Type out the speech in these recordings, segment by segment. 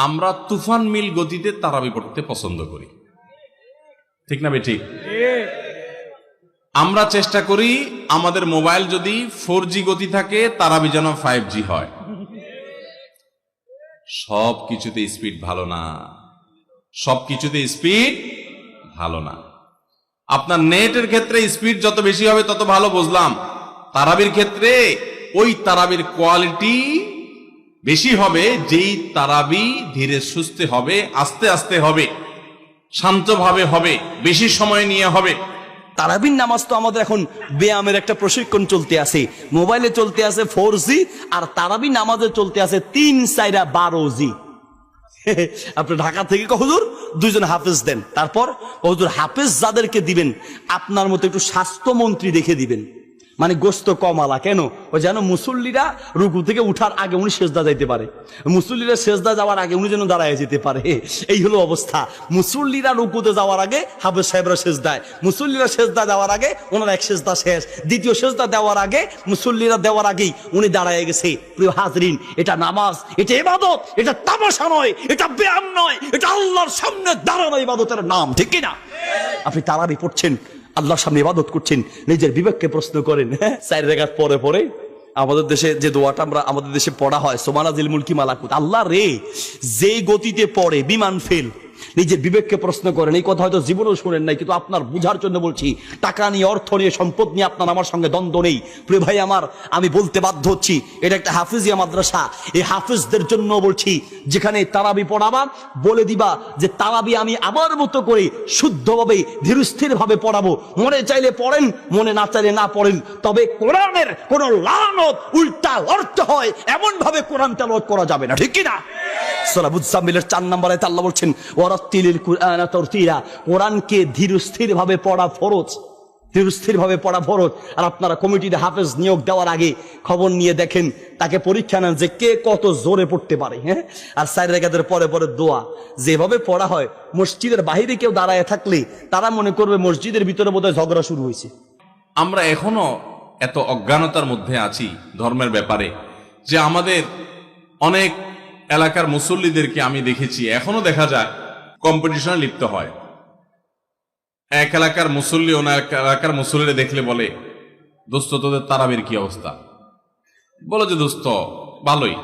আমরা তুফান মিল গতিতে তারাবি পড়তে পছন্দ করি। ঠিক না বে ঠিক আমরা চেষ্টা করি আমাদের মোবাইল যদি ফোর গতি থাকে, তারাবি যেন ফাইভ হয়। সব কিছুতে স্পিড ভালো না। সব কিছুতে স্পিড ভালো না। আপনার নেটের ক্ষেত্রে স্পিড যত বেশি হবে, তত ভালো, বুঝলাম। তারাবির ক্ষেত্রে ওই তারাবির কোয়ালিটি বেশি হবে, যেই তারাবি ধীরে সুস্থে হবে, আস্তে আস্তে হবে, শান্তভাবে হবে, বেশি সময় নিয়ে হবে। তারাবির নামাজ তো আমাদের এখন ব্যায়ামের একটা প্রশিক্ষণ চলতে আছে। মোবাইলে চলতে আছে ফোর জি আর তারাবি নামাজে চলতে আছে তিন চাইরা বারো জি। আপনি ঢাকা থেকে কহদুর দুইজন হাফেজ দেন। তারপর কহদুর হাফেজ যাদেরকে দিবেন, আপনার মতো একটু স্বাস্থ্যমন্ত্রী দেখে দিবেন। মানে গোস্ত কমালা, কেন? ও যেন মুসল্লিরা রুকু থেকে উঠার আগে উনি সেজদা যাইতে পারে। মুসল্লিরা সেজদা যাওয়ার আগে উনি যেন দাঁড়ায় যেতে পারে। এই হলো অবস্থা। মুসল্লিরা রুকুতে যাওয়ার আগে হাফেজ সাহেবরা সেজদায়। মুসল্লিরা সেজদা যাওয়ার আগে ওনার এক সেজদা শেষ। দ্বিতীয় সেজদা দেওয়ার আগে মুসল্লিরা দেওয়ার আগেই উনি দাঁড়ায় গেছে। প্রিয় হাজরিন, এটা নামাজ, এটা ইবাদত, এটা তামাশা নয়, এটা ব্যায়াম নয়, এটা আল্লাহর সামনে দাঁড়ানো ইবাদতের নাম, ঠিক কি না আপনি তারাবি পড়ছেন। আল্লাহর সামনে ইবাদত করছেন, নিজের বিবেককে প্রশ্ন করেন। হ্যাঁ? চার রেখাত পরে পরে আমাদের দেশে যে দোয়াটা আমরা আমাদের দেশে পড়া হয়, সোমানা জিল মুলকি মালাকুত। আল্লাহ রে যে গতিতে পড়ে, বিমান ফেল। নিজের বিবেককে প্রশ্ন করেন, এই কথা হয়তো জীবনেও শুনেন নাই, কিন্তু আপনার বুঝার জন্য বলছি, টাকা নিয়ে, অর্থ নিয়ে, সম্পদ নিয়ে আপনার আমার সঙ্গে দ্বন্দ্ব নেই। প্রিয় ভাই আমার, আমি বলতে বাধ্য হচ্ছি, এটা একটা হাফিজিয়া মাদ্রাসা, এই হাফিজদের জন্য বলছি, যেখানে তারাবি পড়াবা, বলে দিবা যে তারাবি আমি আমার মতো করে শুদ্ধভাবে ধীরস্থির ভাবে পড়াবো। মনে চাইলে পড়েন, মনে না চাইলে না পড়েন, তবে কোরআনের কোন লানত, উল্টা অর্থ হয় এমন ভাবে কোরআন তেলাওয়াত করা যাবে না, ঠিক কি মুজাম্মিলের চার নম্বরে আল্লাহ বলছেন, ওয়ারাত্তিলিল কুরআনা তারতিলা কোরআনকে ধীরস্থির ভাবে পড়া ফরজ। ধীরস্থির ভাবে পড়া ফরজ। আর আপনারা কমিটিতে হাফেজ নিয়োগ দেওয়ার আগে খবর নিয়ে দেখেন, তাকে পরীক্ষা নেন যে কে কত জোরে পড়তে পারে হ্যাঁ? আর সাইড রেখাদের পরে পরে দোয়া। যেভাবে পড়া হয়, মসজিদের বাহিরে কেউ দাঁড়ায় থাকলে তারা মনে করবে মসজিদের ভিতরে বোধহয় ঝগড়া শুরু হয়েছে। আমরা এখনও এত অজ্ঞানতার মধ্যে আছি ধর্মের ব্যাপারে যে আমাদের অনেক এলাকার মুসল্লিদেরকে আমি দেখেছি। এখনও দেখা যায় কম্পিটিশনে লিপ্ত হয়। এক এলাকার মুসল্লি এক এলাকার মুসল্লিরা দেখলে বলে, দোস্ত, তোদের তারাবির কি অবস্থা? বলো যে, দোস্ত, ভালোই।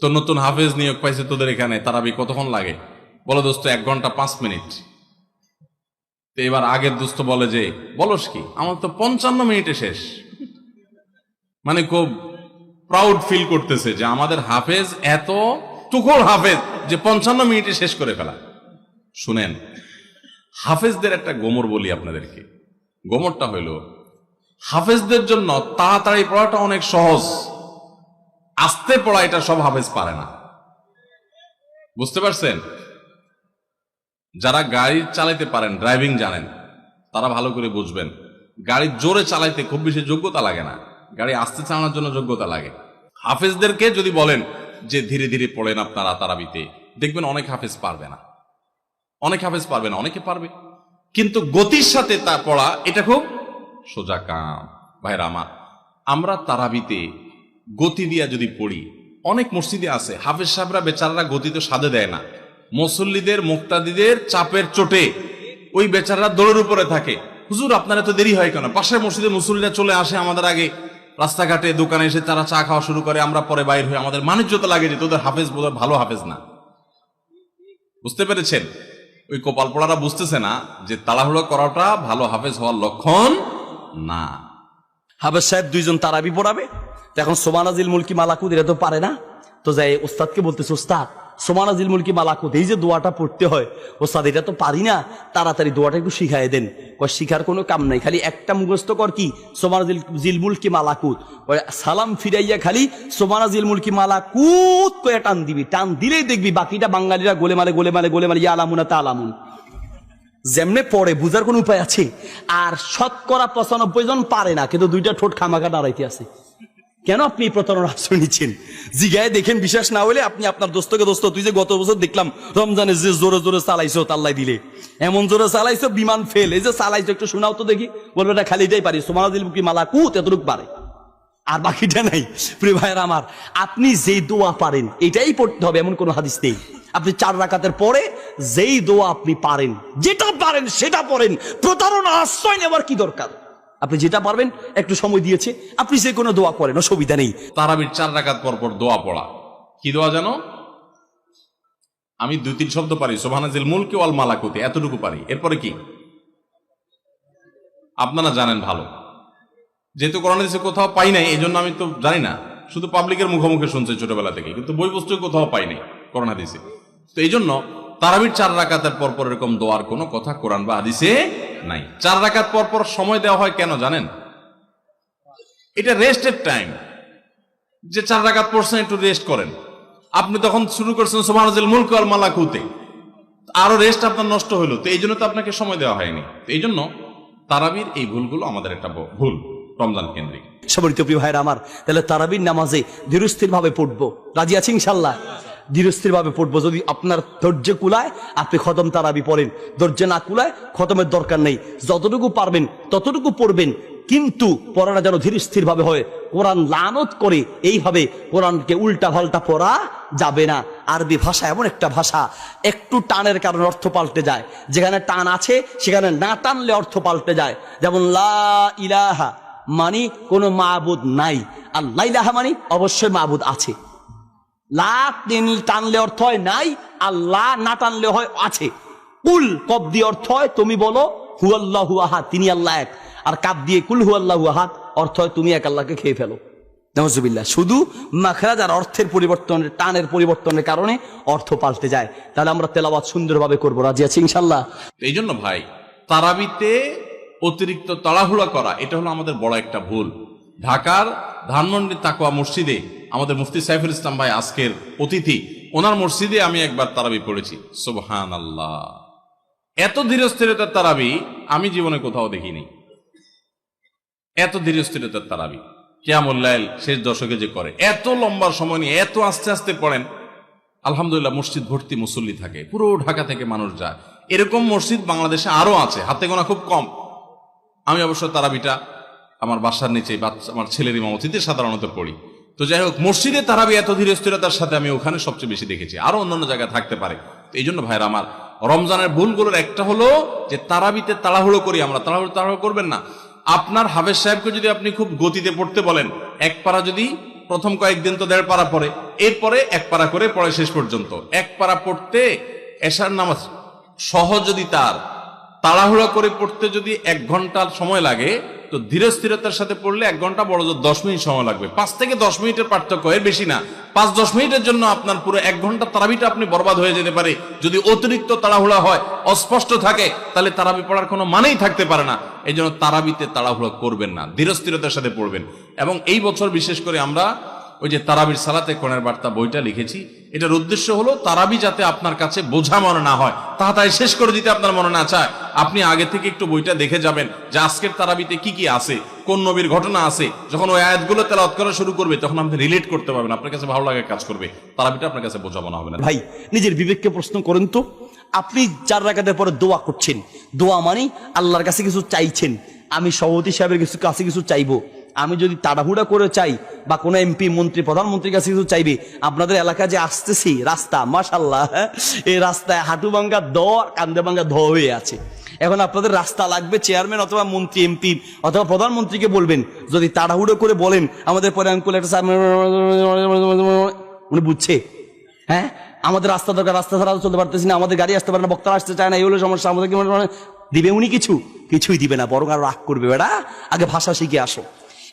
তো নতুন হাফেজ নিয়োগ পাইছে তোদের এখানে, তারাবি কতক্ষণ লাগে? বলো, দোস্ত, এক ঘণ্টা পাঁচ মিনিট। তো এবার আগের দোস্ত বলে যে, বলস কি, আমার তো পঞ্চান্ন মিনিটে শেষ। মানে খুব প্রাউড ফিল করতেছে যে আমাদের হাফেজ এত টুকর হাফেজ যে পঞ্চান্ন মিনিটে শেষ করে ফেলা। শুনেন, হাফেজদের একটা গোমর বলি আপনাদেরকে। গোমরটা হইল, হাফেজদের জন্য তাড়াতাড়ি পড়াটা অনেক সহজ। আস্তে পড়া এটা সব হাফেজ পারে না। বুঝতে পারছেন? যারা গাড়ি চালাইতে পারেন ড্রাইভিং জানেন, তারা ভালো করে বুঝবেন। গাড়ি জোরে চালাইতে খুব বেশি যোগ্যতা লাগে না। গাড়ি আস্তে চালানোর জন্য যোগ্যতা লাগে। হাফেজদেরকে যদি বলেন যে ধীরে ধীরে পড়েন আপনারা তারাবিতে, দেখবেন অনেক হাফেজ পারবে না। অনেক হাফেজ পারবে না, অনেকে পারবে। কিন্তু গতির সাথে তা পড়া, এটা খুব সোজা কাম। ভাইরা আমার, আমরা তারাবিতে গতি দিয়া যদি পড়ি, অনেক মসজিদে আছে, হাফেজ সাহেবরা বেচারারা গতি তো সাধে দেয় না। মুসল্লিদের, মুক্তাদিদের চাপের চোটে ওই বেচারারা দৌড়ের উপরে থাকে। হুজুর, আপনারা তো দেরি হয় কেন? পাশের মসজিদে মুসল্লিরা চলে আসে আমাদের আগে রাস্তাঘাটে দোকানে এসে তারা চা খাওয়া শুরু করে, আমরা পরে বাইর হয়ে আমাদের মানিজ্যতা লাগে যে, তোদের হাফেজ বোধহয় ভালো হাফেজ না। বুঝতে পেরেছেন? ওই কপাল পড়ারা বুঝতেছে না যে, তাড়াহুড়ো করাটা ভালো হাফেজ হওয়ার লক্ষণ না। হাফেজ সাহেব দুইজন তারাবি পড়াবে? এখন সোমানাজিল মুলকি মালাকুদ এরা তো পারে না। তো যাই, ওস্তাদকে বলতেছে, ওস্তাদ সোমানাজিল মুলকি মালাকুদ এই যে দোয়াটা পড়তে হয় ওস্তাদ এটা তো পারি না, তাড়াতাড়ি দোয়াটা একটু শিখাই দেন। কয়, শিখার কোনো কাম নাই, খালি একটা মুখস্থ কর কি? সোমানাজিল জিল মুলকি মালাকুদ কয়, সালাম ফিরাইয়া খালি সোমানাজিল মুলকি মালাকুদ কয়ে টান দিবি। টান দিলেই দেখবি বাকিটা বাঙালিরা গোলে মালে গোলে মালে গোলে মালে ইয়া আলামুনা তা আলামুন যেমনে পড়ে, বুঝার কোনো উপায় আছে? আর শতকরা পঁচানব্বই জন পারে না, কিন্তু দুইটা ঠোঁট খামাকা দাঁড়াইতে আছে। কেন আপনি এই প্রতারণা আশ্রয় নিচ্ছেন? জিগায় দেখেন বিশ্বাস না হলে আপনি আপনার দোস্তকে দোস্ত, তুই যে গত বছর দেখলাম রমজানে যে জোরে জোরে চালাইছো তাল্লাই দিলে। এমন জোরে চালাইছো বিমান ফেল এই যে চালাইছো, একটু শোনাও তো দেখি। বলবে এটা খালি এটাই পারি সোমানা দিল কি মালা কুত এতটুক পারে। আর বাকিটা নাই। প্রিয় ভাইয়ের আমার, আপনি যে দোয়া পারেন, এটাই পড়তে হবে, এমন কোনো হাদিস নেই। আপনি চার রাকাতের পরে যেই দোয়া আপনি পারেন, যেটা পারেন সেটা পড়েন। প্রতারণা আশ্রয় নেওয়ার কি দরকার? আপনি যেটা পারবেন, একটু সময় দিয়েছে। আপনি যে কোনো দোয়া করেন অসুবিধা নেই। তারাবির চার রাকাত পর পর দোয়া পড়া। কি দোয়া জানো? আমি দুই তিন শব্দ পারি সোভানাজিল মুলকে ওয়াল মালাকুতে, এতটুকু পারি। এরপরে কি? আপনারা জানেন ভালো। যেহেতু করোনা দেশে কোথাও পাই নাই এই জন্য আমি তো জানি না। শুধু পাবলিকের মুখোমুখি শুনছে ছোটবেলা থেকে, কিন্তু বই পুস্তক কোথাও পাই নাই করোনা দেশে তো এই জন্য তারাবির চার রাকাতের পর পর এরকম দোয়ার কোনো কথা কোরআন বা হাদিসে নাই। চার রাকাত পর পর সময় দেওয়া হয় কেন জানেন? এটা রেস্টের টাইম যে চার রাকাত পড়ছেন একটু রেস্ট করেন। আপনি তখন শুরু করছেন সোমানজিল মুলক আল মালাকুতে। আরও রেস্ট আপনার নষ্ট হলো তো এই জন্য তো আপনাকে সময় দেওয়া হয়নি। এই জন্য তারাবির এই ভুলগুলো আমাদের একটা ভুল, রমজান কেন্দ্রিক। সবরিত প্রিয় ভাইরা আমার, তাহলে তারাবির নামাজে ধীরস্থির ভাবে পড়ব। রাজি আছি ইনশাল্লাহ ধীরস্থির ভাবে পড়ব। যদি আপনার ধৈর্য কুলায়, আপনি খতম তারাবি পড়েন। ধৈর্য না কুলায়, খতমের দরকার নেই। যতটুকু পারবেন, ততটুকু পড়বেন। কিন্তু পড়াটা যেন ধীর স্থির ভাবে হয়। কোরআন লানত করে এইভাবে কোরআনকে উল্টা পাল্টা পড়া যাবে না। আরবি ভাষা এমন একটা ভাষা, একটু টানের কারণে অর্থ পাল্টে যায়। যেখানে টান আছে, সেখানে না টানলে অর্থ পাল্টে যায়। যেমন, লা ইলাহা মানি, কোনো মাবুদ নাই। আর লাইলাহা মানি, অবশ্যই মাবুদ আছে। লা টানলে অর্থ হয় নাই, আর লা না টানলে হয় আছে। কুল কব দিয়ে অর্থ হয়, তুমি বলো হু আল্লাহ আহাদ তিনি আল্লাহ এক। আর কাপ দিয়ে কুল হু আল্লাহ আহাদ অর্থ হয় তুমি এক আল্লাহকে খেয়ে ফেলো। নজুবিল্লাহ শুধু মাখরাজ আর অর্থের পরিবর্তনের, টানের পরিবর্তনের কারণে অর্থ পাল্টে যায়। তাহলে আমরা তেলাবাদ সুন্দরভাবে করব। রাজি আছি ইনশাল্লাহ এই জন্য ভাই, তারাবিতে অতিরিক্ত তাড়াহুড়া করা, এটা হলো আমাদের বড় একটা ভুল। ঢাকার ধানমন্ডি তাকোয়া মসজিদে আমাদের মুফতি সাইফুল ইসলাম ভাই আজকের অতিথি। ওনার মসজিদে আমি একবার তারাবি পড়েছি। সুবহান আল্লাহ এত ধীরস্থিরতার তারাবি আমি জীবনে কোথাও দেখিনি। এত ধীরস্থিরতার তারাবি। কেয়া কেয়ামুল্লাইল শেষ দশকে যে করে। এত লম্বা সময় নিয়ে এত আস্তে আস্তে পড়েন। আলহামদুলিল্লাহ মসজিদ ভর্তি মুসল্লি থাকে। পুরো ঢাকা থেকে মানুষ যায়। এরকম মসজিদ বাংলাদেশে আরও আছে। হাতে গোনা খুব কম। আমি অবশ্য তারাবিটা আমার বাসার নিচে বাচ্চা আমার ছেলের ইমামতিতে সাধারণত পড়ি। তো যাই হোক, মসজিদে তারাবি এত ধীর স্থিরতার সাথে আমি ওখানে সবচেয়ে বেশি দেখেছি। আরও অন্যান্য জায়গায় থাকতে পারে। এই জন্য ভাইরা আমার রমজানের ভুলগুলোর একটা হলো যে, তারাবিতে তাড়াহুড়ো করি আমরা। তাড়াহুড়ো তাড়াহুড়ো করবেন না। আপনার হাফেজ সাহেবকে যদি আপনি খুব গতিতে পড়তে বলেন, এক পারা যদি প্রথম কয়েকদিন তো দেড় পারা পড়ে, এরপরে এক পারা করে পড়ে শেষ পর্যন্ত। এক পারা পড়তে এশার নামাজ সহজ যদি তার তাড়াহুড়া করে পড়তে যদি এক ঘণ্টার সময় লাগে, তো ধীরে স্থিরতার সাথে পড়লে এক ঘণ্টা বড় জোর দশ মিনিট সময় লাগবে। পাঁচ থেকে দশ মিনিটের পার্থক্য, এর বেশি না। পাঁচ দশ মিনিটের জন্য আপনার পুরো এক ঘণ্টা তারাবিটা আপনি বরবাদ হয়ে যেতে পারে। যদি অতিরিক্ত তাড়াহুড়া হয়, অস্পষ্ট থাকে, তাহলে তারাবি পড়ার কোনো মানেই থাকতে পারে না। এই জন্য তারাবিতে তাড়াহুড়া করবেন না ধীর স্থিরতার সাথে পড়বেন। এবং এই বছর বিশেষ করে আমরা ওই যে তারাবির সালাতে কোণের বার্তা বইটা লিখেছি এটার উদ্দেশ্য হলো তারাবি যাতে আপনার কাছে বোঝা মনে না হয়। তাড়াতাড়ি শেষ করে দিতে আপনার মনে না চায়। আপনি আগে থেকে একটু বইটা দেখে যাবেন যে আজকের তারাবিতে কি কি আছে, কোন নবীর ঘটনা আছে। যখন ওই আয়াতগুলো তেলাওয়াত করা শুরু করবে, তখন আপনি রিলেট করতে পারবেন, আপনার কাছে ভালো লাগে কাজ করবে। তারাবিটা আপনার কাছে বোঝা মনে হবে না। ভাই, নিজের বিবেককে প্রশ্ন করেন তো। আপনি চার রাকাতের পরে দোয়া করছেন। দোয়া মানে আল্লাহর কাছে কিছু চাইছেন। আমি সভাপতি সাহেবের কিছু কাছে কিছু চাইব। আমি যদি তাড়াহুড়া করে চাই বা কোনো এমপি, মন্ত্রী, প্রধানমন্ত্রীর কাছে কিছু চাইবে, আপনাদের এলাকায় যে আসতেছি, রাস্তা মাশাল্লাহ এই রাস্তায় হাঁটু ভাঙ্গা দ কান্দে ভাঙ্গা ধ হয়ে আছে। এখন আপনাদের রাস্তা লাগবে চেয়ারম্যান অথবা মন্ত্রী এমপি অথবা প্রধানমন্ত্রীকে বলবেন, যদি তাড়াহুড়ো করে বলেন, আমাদের পরে আঙ্কুল একটা উনি বুঝছে হ্যাঁ? আমাদের রাস্তা দরকার, রাস্তা ছাড়া চলতে পারতেছি না, আমাদের গাড়ি আসতে পারে না বক্তা আসতে চায় না, এই হলো সমস্যা আমাদের দিবে উনি কিছু? কিছুই দিবে না, বরং আর রাগ করবে, বেড়া? আগে ভাষা শিখে আসো।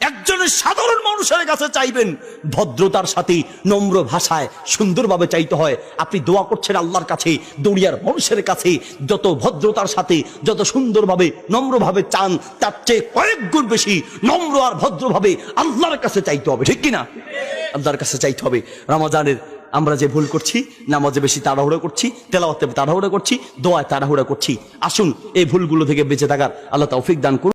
একজনের সাধারণ মানুষের কাছে চাইবেন, ভদ্রতার সাথে নম্র ভাষায় সুন্দরভাবে চাইতে হয়। আপনি দোয়া করছেন আল্লাহর কাছে দড়িয়ার মানুষের কাছে, যত ভদ্রতার সাথে, যত সুন্দরভাবে, নম্রভাবে চান, তার চেয়ে কয়েক গুণ বেশি নম্র আর ভদ্রভাবে আল্লাহর কাছে চাইতে হবে, ঠিক কিনা? আল্লাহর কাছে চাইতে হবে। রমাজানের আমরা যে ভুল করছি, নামাজে বেশি তাড়াহুড়ো করছি, তেলাওয়াতে তাড়াহুড়ো করছি, দোয়ায় তাড়াহুড়ো করছি। আসুন, এই ভুলগুলো থেকে বেঁচে থাকার আল্লাহ তৌফিক দান করুন।